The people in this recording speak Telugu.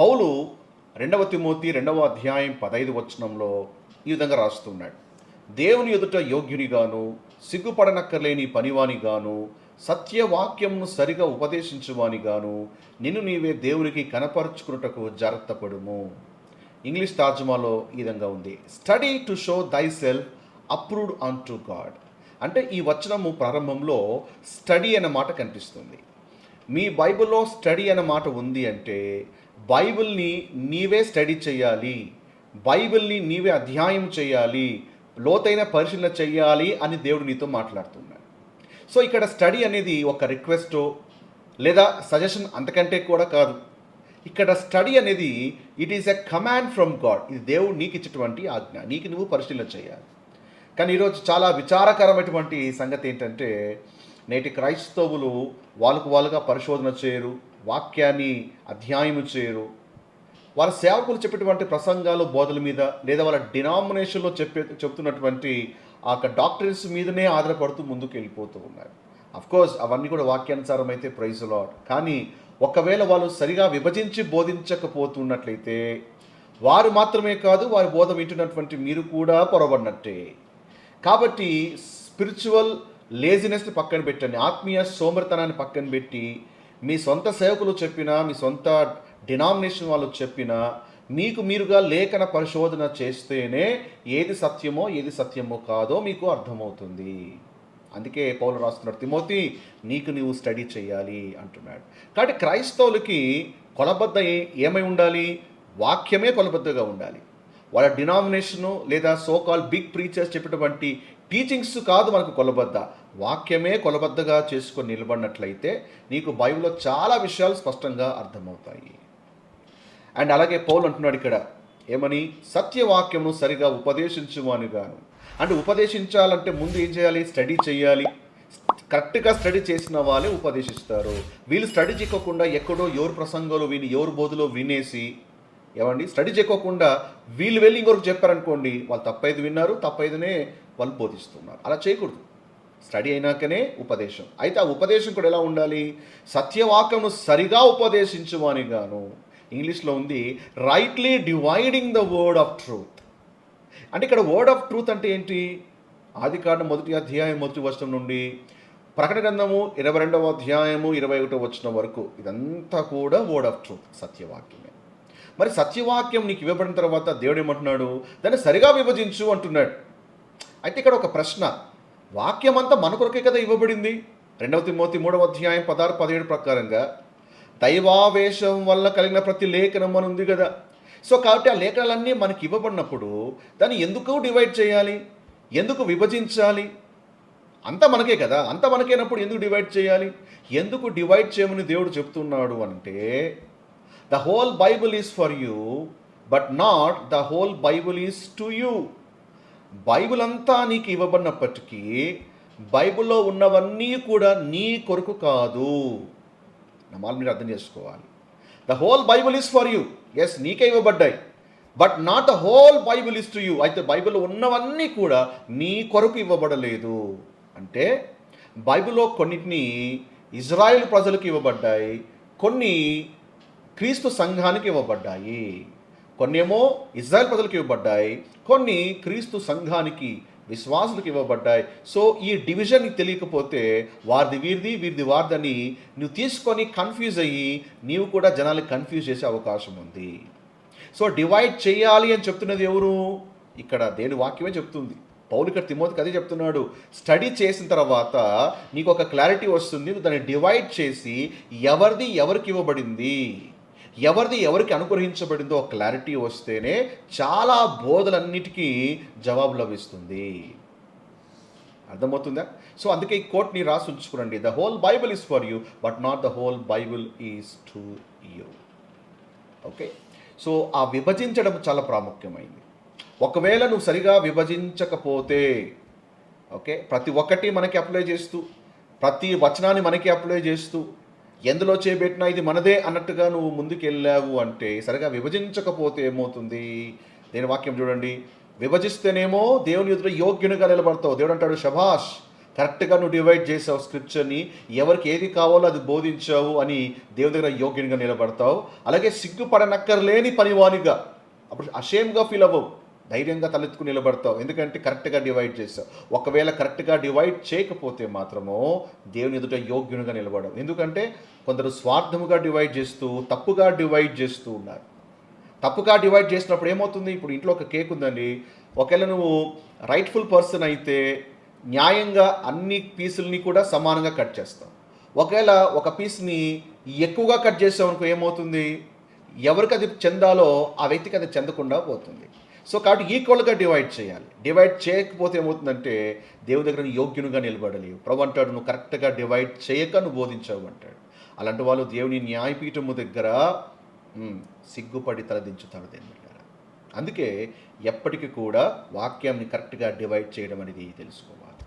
పౌలు రెండవ తిమోతి రెండవ అధ్యాయం పదైదు వచనంలో ఈ విధంగా రాస్తున్నాడు. దేవుని ఎదుట యోగ్యునిగాను సిగ్గుపడనక్కర్లేని పనివానిగాను సత్యవాక్యంను సరిగా ఉపదేశించువానిగాను నిన్ను నీవే దేవునికి కనపరుచుకున్నటకు జాగ్రత్తపడుము ఇంగ్లీష్ తర్జుమాలో ఈ విధంగా ఉంది. Study to show thyself approved unto God అంటే ఈ వచనము ప్రారంభంలో స్టడీ అనే మాట కనిపిస్తుంది. మీ బైబిల్లో స్టడీ అనే మాట ఉంది అంటే బైబిల్ని నీవే స్టడీ చేయాలి బైబిల్ని నీవే అధ్యాయం చేయాలి లోతైన పరిశీలన చేయాలి అని దేవుడు నీతో మాట్లాడుతున్నాడు. సో ఇక్కడ స్టడీ అనేది ఒక రిక్వెస్ట్ లేదా సజెషన్ అంతకంటే కూడా కాదు. ఇక్కడ స్టడీ అనేది it is a command from God. ఇది దేవుడు నీకు ఇచ్చినటువంటి ఆజ్ఞ. నీకు నువ్వు పరిశీలన చేయాలి కానీ ఈరోజు చాలా విచారకరమైనటువంటి సంగతి ఏంటంటే నేటి క్రైస్తవులు వాళ్ళకు వాళ్ళుగా పరిశోధన చేయరు వాక్యాన్ని అధ్యాయము చేయరు. వాళ్ళ సేవకులు చెప్పేటువంటి ప్రసంగాలు బోధల మీద లేదా వాళ్ళ డినామినేషన్లో చెప్పే చెప్తున్నటువంటి ఆ యొక్క డాక్టర్స్ మీదనే ఆధారపడుతూ ముందుకు వెళ్ళిపోతూ ఉన్నారు కోర్స్ అవన్నీ కూడా వాక్యానుసారం అయితే ప్రైజ్ లాడ్ కానీ ఒకవేళ వాళ్ళు సరిగా విభజించి బోధించకపోతున్నట్లయితే వారు మాత్రమే కాదు వారి బోధ వింటున్నటువంటి మీరు కూడా పొరబడినట్టే. కాబట్టి స్పిరిచువల్ లేజినెస్ని పక్కన పెట్టండి. ఆత్మీయ సోమరితనాన్ని పక్కన పెట్టి మీ సొంత సేవకులు చెప్పినా మీ సొంత డినామినేషన్ వాళ్ళు చెప్పినా మీకు మీరుగా లేఖన పరిశోధన చేస్తేనే ఏది సత్యమో ఏది సత్యమో కాదో మీకు అర్థమవుతుంది. అందుకే పౌలు రాస్తున్నాడు తిమోతి నీకు నీవు స్టడీ చేయాలి అంటున్నాడు. కాబట్టి క్రైస్తవులకి కొలబద్ద ఏమై ఉండాలి? వాక్యమే కొలబద్దగా ఉండాలి. వాళ్ళ డినామినేషను లేదా సోకాల్ బిగ్ ప్రీచర్స్ చెప్పినటువంటి టీచింగ్స్ కాదు మనకు కొలబద్ద. వాక్యమే కొలబద్దగా చేసుకొని నిలబడినట్లయితే నీకు బైబిల్లో చాలా విషయాలు స్పష్టంగా అర్థమవుతాయి. అండ్ అలాగే పౌలు అంటున్నాడు ఇక్కడ ఏమని? సత్యవాక్యమును సరిగా ఉపదేశించువాని గాను అంటే ఉపదేశించాలంటే ముందు ఏం చేయాలి? స్టడీ చేయాలి. కరెక్ట్గా స్టడీ చేసిన వాళ్ళే ఉపదేశిస్తారు. వీళ్ళు స్టడీ చేయకుండా ఎక్కడో ఎవరు ప్రసంగాలు విని ఎవరు బోధలో వినేసి ఏమండి? స్టడీ చేయకోకుండా వీళ్ళు వెళ్ళి ఇంకొకరు చెప్పారనుకోండి వాళ్ళు తప్పైదు విన్నారు తప్పైదునే వాళ్ళు బోధిస్తున్నారు. అలా చేయకూడదు. స్టడీ అయినాకనే ఉపదేశం. అయితే ఆ ఉపదేశం కూడా ఎలా ఉండాలి? సత్యవాక్యము సరిగా ఉపదేశించువాని గాను ఇంగ్లీష్లో ఉంది rightly dividing the word of truth అంటే ఇక్కడ వర్డ్ ఆఫ్ ట్రూత్ అంటే ఏంటి? ఆది కాండం మొదటి అధ్యాయం మొదటి వచనం నుండి ప్రకటన గ్రంథము ఇరవై రెండవ అధ్యాయము ఇరవై ఒకటో వచ్చిన వరకు. ఇదంతా కూడా వర్డ్ ఆఫ్ ట్రూత్ సత్యవాక్యమే. మరి సత్యవాక్యం నీకు ఇవ్వబడిన తర్వాత దేవుడు ఏమంటున్నాడు? దాన్ని సరిగా విభజించు అంటున్నాడు. అయితే ఇక్కడ ఒక ప్రశ్న. వాక్యం అంతా మన కొరకే కదా ఇవ్వబడింది? రెండవ తిమోతి మూడవ అధ్యాయం పదహారు పదిహేడు ప్రకారంగా దైవావేశం వల్ల కలిగిన ప్రతి లేఖనం అని ఉంది కదా. సో కాబట్టి ఆ లేఖనాలన్నీ మనకి ఇవ్వబడినప్పుడు దాన్ని ఎందుకు డివైడ్ చేయాలి? ఎందుకు విభజించాలి? అంతా మనకే కదా. అంతా మనకేనప్పుడు ఎందుకు డివైడ్ చేయాలి? ఎందుకు డివైడ్ చేయమని దేవుడు చెప్తున్నాడు అంటే the whole Bible is for you but not the whole Bible is to you. Bible అంతా నీకు ఇవ్వబడినప్పటికీ బైబిల్లో ఉన్నవన్నీ కూడా నీ కొరకు కాదు. నమ్మాలి మీరు అర్థం చేసుకోవాలి. The whole Bible is for you yes నీకే ఇవ్వబడ్డాయి. But not the whole Bible is to you అయితే బైబిల్లో ఉన్నవన్నీ కూడా నీ కొరకు ఇవ్వబడలేదు. అంటే బైబిల్లో కొన్నిటిని ఇజ్రాయెల్ ప్రజలకు ఇవ్వబడ్డాయి. కొన్ని క్రీస్తు సంఘానికి ఇవ్వబడ్డాయి. కొన్ని ఏమో ఇజ్రాయెల్ ప్రజలకు ఇవ్వబడ్డాయి కొన్ని క్రీస్తు సంఘానికి విశ్వాసులకు ఇవ్వబడ్డాయి. సో ఈ డివిజన్ తెలియకపోతే వారిది వీరిది వీరిది వారిదని నువ్వు తీసుకొని కన్ఫ్యూజ్ అయ్యి నీవు కూడా జనాలు కన్ఫ్యూజ్ చేసే అవకాశం ఉంది. సో డివైడ్ చేయాలి అని చెప్తున్నది ఎవరు? ఇక్కడ దేని వాక్యమే చెప్తుంది. పౌలిక తిమోతికి అదే చెప్తున్నాడు. స్టడీ చేసిన తర్వాత నీకు ఒక క్లారిటీ వస్తుంది. నువ్వు దాన్ని డివైడ్ చేసి ఎవరిది ఎవరికి ఇవ్వబడింది? ఎవరిది ఎవరికి అనుగ్రహించబడిందో క్లారిటీ వస్తేనే చాలా బోధలన్నిటికీ జవాబు లభిస్తుంది. అర్థమవుతుందా? సో అందుకే ఈ కోట్ని రాసి ఉంచుకోండి the whole Bible is for you but not the whole Bible is to you okay so ఆ విభజించడం చాలా ప్రాముఖ్యమైంది. ఒకవేళ నువ్వు సరిగా విభజించకపోతే ఓకే ప్రతి ఒక్కటి మనకి అప్లై చేస్తూ ప్రతి వచనాన్ని మనకి అప్లై చేస్తూ ఎందులో చేపెట్టినా ఇది మనదే అన్నట్టుగా నువ్వు ముందుకెళ్ళావు అంటే సరిగా విభజించకపోతే ఏమవుతుంది? దేని వాక్యం చూడండి. విభజిస్తేనేమో దేవుని ఎదుట యోగ్యునిగా నిలబడతావు. దేవుడు అంటాడు శభాష్ కరెక్ట్గా నువ్వు డివైడ్ చేసావు స్క్రిప్చర్ని. ఎవరికి ఏది కావాలో అది బోధించావు అని దేవుని దగ్గర యోగ్యంగా నిలబడతావు. అలాగే సిగ్గుపడనక్కర్లేని పనివానిగా అప్పుడు అషేమ్గా ఫీల్ అవ్వవు. ధైర్యంగా తలెత్తుకుని నిలబడతావు. ఎందుకంటే కరెక్ట్గా డివైడ్ చేస్తావు. ఒకవేళ కరెక్ట్గా డివైడ్ చేయకపోతే మాత్రము దేవుని ఎదుట యోగ్యునిగా నిలబడవు. ఎందుకంటే కొందరు స్వార్థముగా డివైడ్ చేస్తూ తప్పుగా డివైడ్ చేస్తూ ఉన్నారు. తప్పుగా డివైడ్ చేసినప్పుడు ఏమవుతుంది? ఇప్పుడు ఇంట్లో ఒక కేక్ ఉందండి. ఒకవేళ నువ్వు రైట్ఫుల్ పర్సన్ అయితే న్యాయంగా అన్ని పీసుల్ని కూడా సమానంగా కట్ చేస్తావు. ఒకవేళ ఒక పీస్ని ఎక్కువగా కట్ చేసావు అనుకో ఏమవుతుంది? ఎవరికి అది చెందాలో ఆ వ్యక్తికి అది చెందకుండా పోతుంది. సో కాబట్టి ఈక్వల్గా డివైడ్ చేయాలి. డివైడ్ చేయకపోతే ఏమవుతుందంటే దేవుని దగ్గర యోగ్యునిగా నిలబడలేవు. ప్రభు అంటాడు నువ్వు కరెక్ట్గా డివైడ్ చేయక నువ్వు బోధించావు అంటాడు. అలాంటి వాళ్ళు దేవుని న్యాయపీఠము దగ్గర సిగ్గుపడి తలదించుతాడు దేవుని బిడ్డలారా. అందుకే ఎప్పటికీ కూడా వాక్యాన్ని కరెక్ట్గా డివైడ్ చేయడం అనేది తెలుసుకోవాలి.